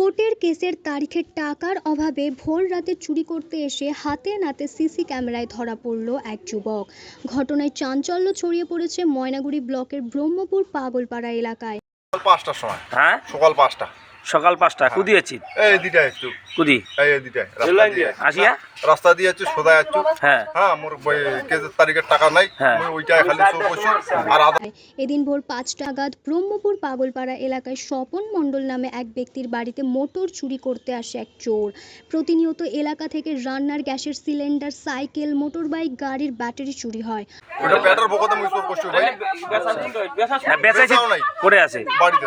কোর্টের কেসের তারিখে টাকার অভাবে ভোর রাতে চুরি করতে এসে হাতে নাতে সিসি ক্যামেরায় ধরা পড়ল এক যুবক। ঘটনায় চাঞ্চল্য ছড়িয়ে পড়েছে ময়নাগুড়ি ব্লকের ব্রহ্মপুর পাগলপাড়া এলাকায়। সকাল পাঁচটার সময়। হ্যাঁ? সকাল পাঁচটা। সকাল পাঁচটা কুদি আছি। এই একটু। কুদি? এই আসিয়া? রাস্তা দিয়ে সোজা যাচ্ছি হ্যাঁ। হ্যাঁ মোর ওই কেসের তারিখের টাকা নাই হ্যাঁ। ওইটাই খালি বসি আর এদিন ভোর পাঁচটা নাগাদ ব্রহ্মপুর পাগলপাড়া এলাকায় স্বপন মণ্ডল নামে এক ব্যক্তির বাড়িতে মোটর চুরি করতে আসে এক চোর। প্রতিনিয়ত এলাকা থেকে রান্নার গ্যাসের সিলিন্ডার সাইকেল মোটরবাইক গাড়ির ব্যাটারি চুরি হয়। ব্যাটার বোকাতে মুই ভাই হ্যাঁ নাই। করে আছে। বাড়িতে।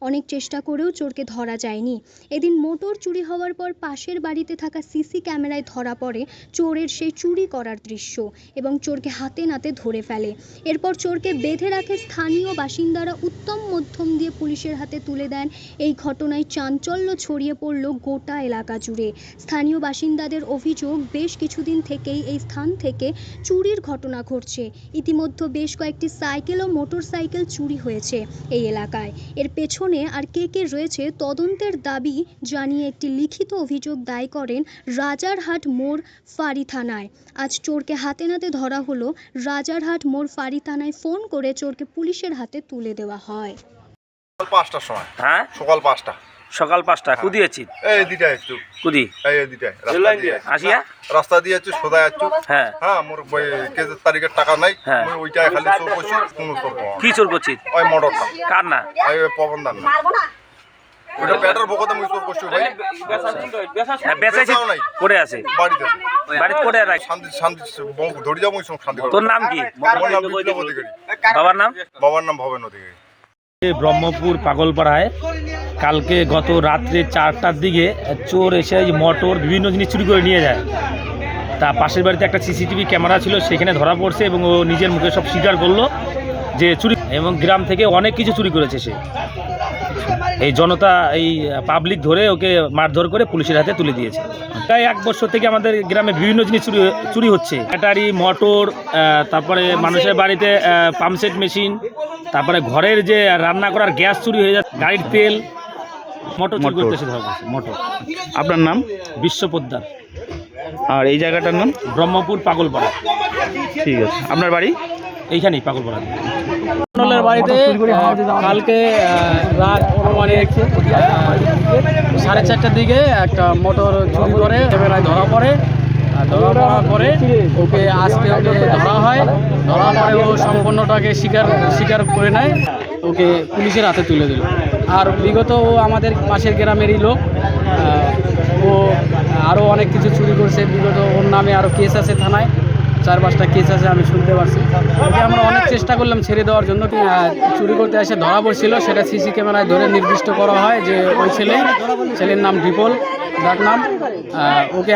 অনেক চেষ্টা করেও চোরকে ধরা যায়নি। এদিন মোটর চুরি হওয়ার পর পাশের বাড়িতে থাকা সিসি ক্যামেরায় ধরা পড়ে চোরের সেই চুরি করার দৃশ্য এবং চোরকে হাতে নাতে ধরে ফেলে। এরপর চোরকে বেঁধে রাখে স্থানীয় বাসিন্দারা উত্তম মধ্যম দিয়ে পুলিশের হাতে তুলে দেন। এই ঘটনায় চাঞ্চল্য ছড়িয়ে পড়ল গোটা এলাকা জুড়ে। স্থানীয় বাসিন্দাদের অভিযোগ, বেশ কিছুদিন থেকেই এই স্থান থেকে চুরির ঘটনা ঘটছে। ইতিমধ্যে বেশ কয়েকটি সাইকেল ও মোটর সাইকেল চুরি হয়েছে এই এলাকায়। এর পেছনে আর কে কে রয়েছে তদন্তের দাবি জানিয়ে একটি লিখিত অভিযোগ দায় করেন রাজারহাট মোড় ফাঁড়ি থানায়। আজ চোরকে হাতে নাতে ধরা হলো রাজারহাট মোড় ফাঁড়ি থানায়। ফোন করে চোরকে পুলিশের হাতে তুলে দেওয়া হয়। সকাল পাঁচটার সময়। হ্যাঁ? সকাল পাঁচটা। সকাল পাঁচটা কুদি আছি এই দিটাই একটু। কুদি। এই দিয়ে। আসিয়া? রাস্তা দিয়ে যাচ্ছি সোজা যাচ্ছি হ্যাঁ। হ্যাঁ মোর কেসের তারিখের টাকা নাই। হ্যাঁ। মুই ওইটাই খালি চোখ বসি কোনো পাওয়া কি চোর করছিস ওই মোটরটা কার না? ওই পবন দান না। ওইটা ব্যাটার বোকাতে মুই চোখ বসি ভাই। হ্যাঁ বেঁচেছি করে আছে। বাড়িতে। বাড়িতে করে রাখ। শান্তি শান্তি ধরে যাব শান্তি তোর নাম কি? বাবার নাম? বাবার নাম ভবেন অধিকারী। ব্রহ্মপুর পাগলপাড়ায় কালকে গত রাত্রে চারটার দিকে চোর এসে মোটর, বিভিন্ন জিনিস চুরি করে নিয়ে যায়। তা পাশের বাড়িতে একটা সিসিটিভি ক্যামেরা ছিল, সেখানে ধরা পড়ছে এবং ও নিজের মুখে সব স্বীকার করল যে চুরি এবং গ্রাম থেকে অনেক কিছু চুরি করেছে সে। এই জনতা, এই পাবলিক ধরে ওকে মারধর করে পুলিশের হাতে তুলে দিয়েছে। প্রায় এক বছর থেকে আমাদের গ্রামে বিভিন্ন জিনিস চুরি চুরি হচ্ছে। ব্যাটারি, মোটর তারপরে মানুষের বাড়িতে পাম্পসেট মেশিন তারপরে ঘরের যে রান্না করার গ্যাস চুরি হয়ে যাচ্ছে, গাড়ির তেল মোটর চুরি করতে এসে ধরা পড়ছে মোটর। আপনার নাম? বিশ্ব পোদ্দার আর এই জায়গাটার নাম? ব্রহ্মপুর পাগলপাড়া। ঠিক আছে। আপনার বাড়ি? এইখানেই পাগলপাড়া। মন্ডলের বাড়িতে আহ, কালকে আহ, রাত অনুমানিক আহ, সাড়ে চারটার দিকে একটা মোটর চুরি করে ক্যামেরায় ধরা পড়ে আর ধরা পড়ার পরে ওকে আজকে ওকে ধরা হয়। ধরা পরে ও সম্পূর্ণটাকে স্বীকার স্বীকার করে নেয়। ওকে পুলিশের হাতে তুলে দিল। আর বিগত ও আমাদের পাশের গ্রামেরই লোক ও আরও অনেক কিছু চুরি করছে। বিগত ওর নামে আরও কেস আছে থানায়। চার পাঁচটা কেস আছে, আমি শুনতে পারছি। ওকে আমরা অনেক চেষ্টা করলাম ছেড়ে দেওয়ার জন্য চুরি করতে এসে ধরা পড়ছিল। সেটা সিসি ক্যামেরায় ধরে নির্দিষ্ট করা হয় যে ওই ছেলে, ছেলের নাম ডিপল, ডাক নাম ওকে